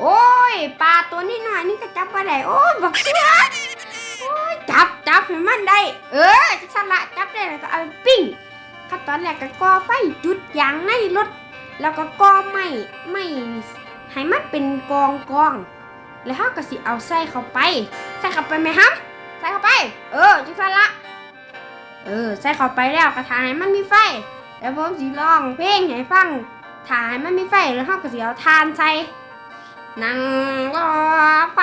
โอ้ยปลาตัวนี้หน่อยนี่ก็จับมาได้โอ้ยบักเสือโอ้ยจับจับให้มันได้ เออจะสละจับได้แล้วก็เอาไปปิ้งขั้นตอนแรกก็ก่อไฟจุดยางในรถ แล้วก็ก่อไม้ไม้ให้มันเป็นกองกอง แล้วเขาก็สิเอาใส่เข้าไปใส่เข้าไปไหมฮัมใส่เข้าไป เออจังสละเออใส่เข้าไปแล้วกระทายมันมีไฟ แล้วผมสิร้องเพลงให้ฟังถ่ายมันมีไฟแล้วเขาก็สิเอาทานใส่ นั่งรอไฟ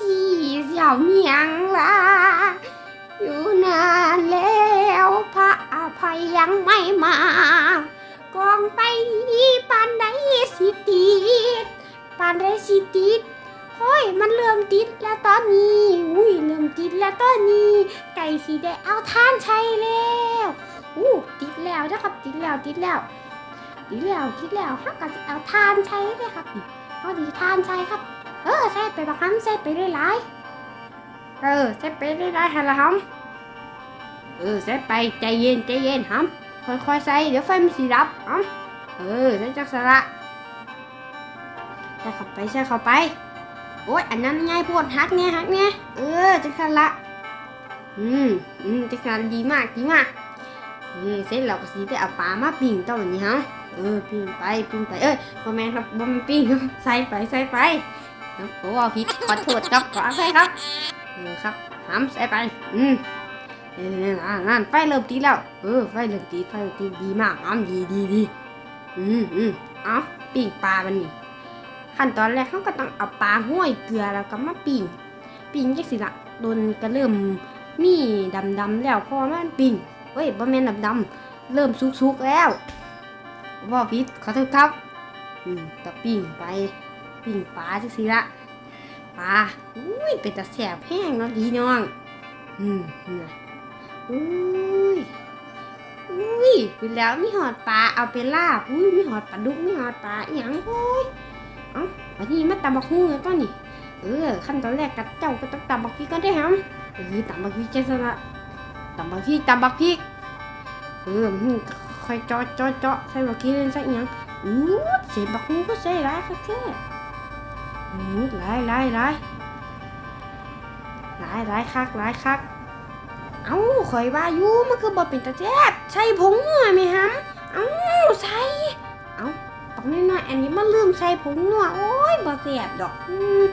ที่เสี่ยวเมียงลาอยู่นานแล้วพระอภัยยังไม่มากองไฟปานใดสิติดปานใดสิติดโอ้ยมันเริ่มติดแล้วตอนนี้อุ้ยเริ่มติดแล้วตอนนี้ ไก่สีได้เอาท่านใช้แล้วอู้ติดแล้วนะครับติดแล้วติดแล้วติดแล้วติดแล้วถ้าก็จะเอาท่านใช้เลยครับ นี่เอดีท่านใช้ครับ เออใส่ไปบักคำใส่ไปเรื่อยหลายๆเออใส่ไปเรื่อยหลายๆฮัลโหลฮัมเออใส่ไปใจเย็นใจเย็นฮัมค่อยๆใส่เดี๋ยวไฟมันสีดับเอ๋อเออใส่จักสละใส่เข้าไปใส่เข้าไปโอ้ยอันนั้นง่ายโพดฮักเนี่ยฮักเนี่ยเออจักสละอืมอืมจักสละดีมากดีมาก เออเสร็จแล้วก็สีได้เอาปลามาปิ้งต่อวันนี้ฮะเออปิ้งไปปิ้งไปเอ้ยบ่แม่นครับบ่แม่นปิ้งครับใส่ไปใส่ไปครับโอ้เอาผิดขอโทษครับขออภัยครับเออครับหามใส่ไปอืมเอออ่านั่นไฟเริ่มติดแล้วเออไฟเริ่มติดไฟเริ่มติดดีมากอ้ำดีดีดีอืมอืมเอาปิ้งปลามันนี่ขั้นตอนแรกเขาก็ต้องเอาปลาห้วยเกลือแล้วก็มาปิ้งปิ้งจังสิละโดนก็เริ่มมีดำดำๆแล้วเพอมันปิ้ง เฮ้ยบ่แม่นดำดำๆเริ่มสุกๆแล้วว่าพิษขอโทษครับอืมก็ปิ้งไปปิ้งปลาจังสิละปลาอุ้ยเป็นตาแสบแห้งเนาะดีน้องอืมนะอุ้ยอุ้ยไปแล้วมีหอดปลาเอาไปลาบอุ้ยมีหอดปลาดุกมีหอดปลาอย่างโอ้ยเอ้าวันนี้มาตำบักหุ่งแล้วก็นี่เออขั้นตอนแรกกับเจ้าก็ต้องตำบักพริกก็ได้ฮัมเออตำบักพริกเจสละตำบักพริกตำบักพริก เออมันค่อยเจาะเจาะเจาะใส่บักพริกเลยใส่ย่างอู้เสียบักหุ่งก็ใส่หลายค่ะแค่อู้หลายหลายหลายหลายหลายคักหลายคักเอ้าข่อยว่าอยู่มันคือบ่เป็นตาแจ๊บใส่ผงนัวไหมฮัมเอ้าใส่เอ้าตอนนี้น้อยๆอันนี้มันลืมใส่ผงนัวโอ้ยบ่แซ่บดอกอืม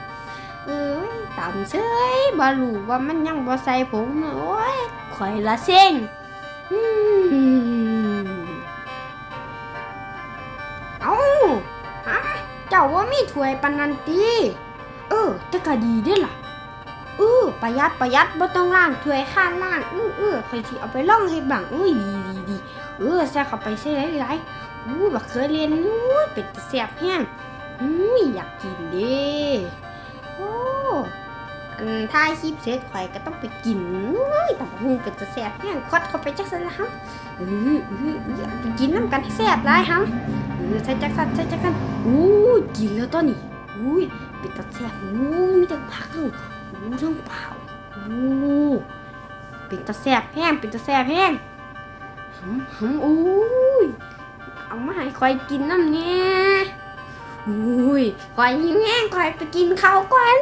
เอ้ยตำเฉยบ่รู้ว่ามันยังบ่ใส่ผงนัวโอ้ยข่อยละเส้นอืม เอ้าฮะเจ้าว่ามีถ้วยปานนันติเออแต่ก็ดีด้ล่ะเออประหยัดประหยัดบ่ต้องล้างถ้วยข้างล่างเออเออคอยสิเอาไปล่องให้บังอุ้ยดีดีดีเออใส่เข้าไปใส่หลายๆอู้บักเคยเรียนอู้เป็ดตะแซ่บแห้งอุ้ยอยากกินเด้โอ้ อันถ่าคลิปเสร็จข่อยก็ต้องไปกินอุ้ยแต่หูเป็ดตะแซ่บแห้งคดเข้าไปจักซั่นละฮัมเออเออเออไปกินน้ำกันให้แซ่บหลายฮัมเออใส่จักซั่นใส่จักซั่นอู้กินแล้วตัวนี้อุ้ยเป็ดตะแซ่บอู้มีแต่ผักทั้งโอ้ทั้งเปล่าโอ้เป็นตะแสบแห้งเป็นตะแสบแห้งหำหำอุ้ยเอามาให้คอยกินน้ำเนี่ยอุ้ยคอยหิวแห้งคอยไปกินข้าวก่อน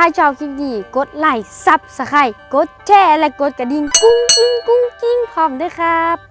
ครชอบคลิปนี้กดไลค์ซับสไครต์กดแชร์และกดกระดิ่งกุ้งกิ้งกุ้งกิ้งพร้อมด้วยครับ